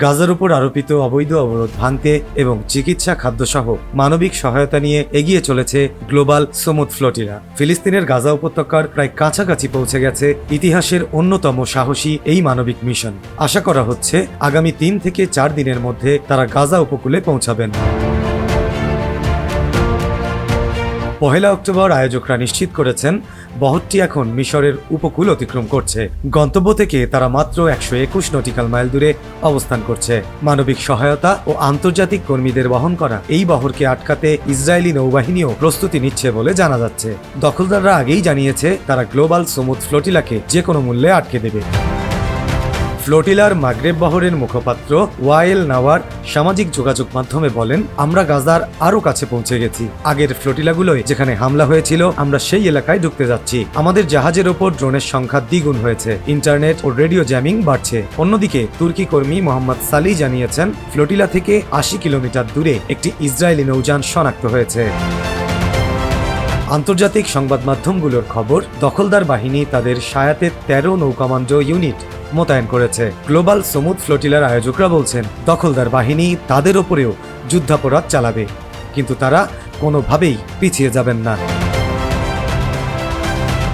গাজার উপর আরোপিত অবৈধ অবরোধ ভাঙতে এবং চিকিৎসা খাদ্যসহ মানবিক সহায়তা নিয়ে এগিয়ে চলেছে গ্লোবাল সমুদ ফ্লোটিরা। ফিলিস্তিনের গাজা উপত্যকার প্রায় কাছাকাছি পৌঁছে গেছে ইতিহাসের অন্যতম সাহসী এই মানবিক মিশন। আশা করা হচ্ছে, আগামী তিন থেকে চার দিনের মধ্যে তারা গাজা উপকূলে পৌঁছাবেন। পহেলা অক্টোবর আয়োজকরা নিশ্চিত করেছেন, বহরটি এখন মিশরের উপকূল অতিক্রম করছে। গন্তব্য থেকে তারা মাত্র একশো একুশ নটিক্যাল মাইল দূরে অবস্থান করছে। মানবিক সহায়তা ও আন্তর্জাতিক কর্মীদের বহন করা এই বহরকে আটকাতে ইসরায়েলি নৌবাহিনীও প্রস্তুতি নিচ্ছে বলে জানা যাচ্ছে। দখলদাররা আগেই জানিয়েছে, তারা গ্লোবাল সমুদ ফ্লোটিলাকে যে কোনো মূল্যে আটকে দেবে। ফ্লোটিলার মাগরেব বহরের মুখপাত্র ওয়াইল নাওয়ার সামাজিক যোগাযোগ মাধ্যমে বলেন, আমরা গাজার আরও কাছে পৌঁছে গেছি। আগের ফ্লোটিলাগুলোয় যেখানে হামলা হয়েছিল, আমরা সেই এলাকায় ঢুকতে যাচ্ছি। আমাদের জাহাজের ওপর ড্রোনের সংখ্যা দ্বিগুণ হয়েছে। ইন্টারনেট ও রেডিও জ্যামিং বাড়ছে। অন্যদিকে, তুর্কি কর্মী মোহাম্মদ সালি জানিয়েছেন, ফ্লোটিলা থেকে আশি কিলোমিটার দূরে একটি ইসরায়েলি নৌযান শনাক্ত হয়েছে। আন্তর্জাতিক সংবাদ মাধ্যমগুলোর খবর, দখলদার বাহিনী তাদের সায়াতে তেরো নৌকামান্ড ইউনিট মোতায়েন করেছে। গ্লোবাল সমুদ ফ্লোটিলার আয়োজকরা বলছেন, দখলদার বাহিনী তাদের ওপরেও যুদ্ধাপরাধ চালাবে, কিন্তু তারা কোনোভাবেই পিছিয়ে যাবেন না।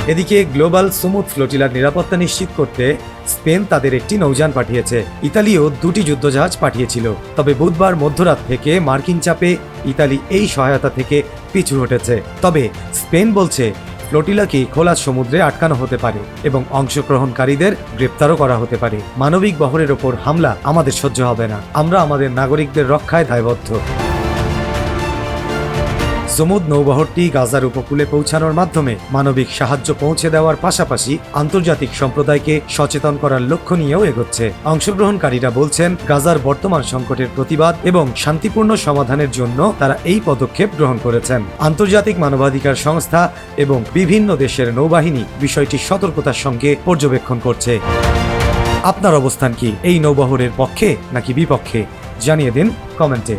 এদিকে গ্লোবাল সমুদ ফ্লোটিলার নিরাপত্তা নিশ্চিত করতে স্পেন তাদের একটি নৌযান পাঠিয়েছে। ইতালিও দুটি যুদ্ধজাহাজ পাঠিয়েছিল। তবে বুধবার মধ্যরাত থেকে মার্কিন চাপে ইতালি এই সহায়তা থেকে পিছু হটেছে। তবে স্পেন বলছে ফ্লোটিলাকে খোলা সমুদ্রে আটকানো হতে পারে এবং অংশগ্রহণকারীদের গ্রেপ্তারও করা হতে পারে। মানবিক বহরের ওপর হামলা আমাদের সহ্য হবে না। আমরা আমাদের নাগরিকদের রক্ষায় দায়বদ্ধ। সমুদ নৌবহরটি গাজার উপকূলে পৌঁছানোর মাধ্যমে মানবিক সাহায্য পৌঁছে দেওয়ার পাশাপাশি আন্তর্জাতিক সম্প্রদায়কে সচেতন করার লক্ষ্য নিয়েও এগোচ্ছে। অংশগ্রহণকারীরা বলছেন, গাজার বর্তমান সংকটের প্রতিবাদ এবং শান্তিপূর্ণ সমাধানের জন্য তারা এই পদক্ষেপ গ্রহণ করেছেন। আন্তর্জাতিক মানবাধিকার সংস্থা এবং বিভিন্ন দেশের নৌবাহিনী বিষয়টি সতর্কতার সঙ্গে পর্যবেক্ষণ করছে। আপনার অবস্থান কি, এই নৌবহরের পক্ষে নাকি বিপক্ষে? জানিয়ে দিন কমেন্টে।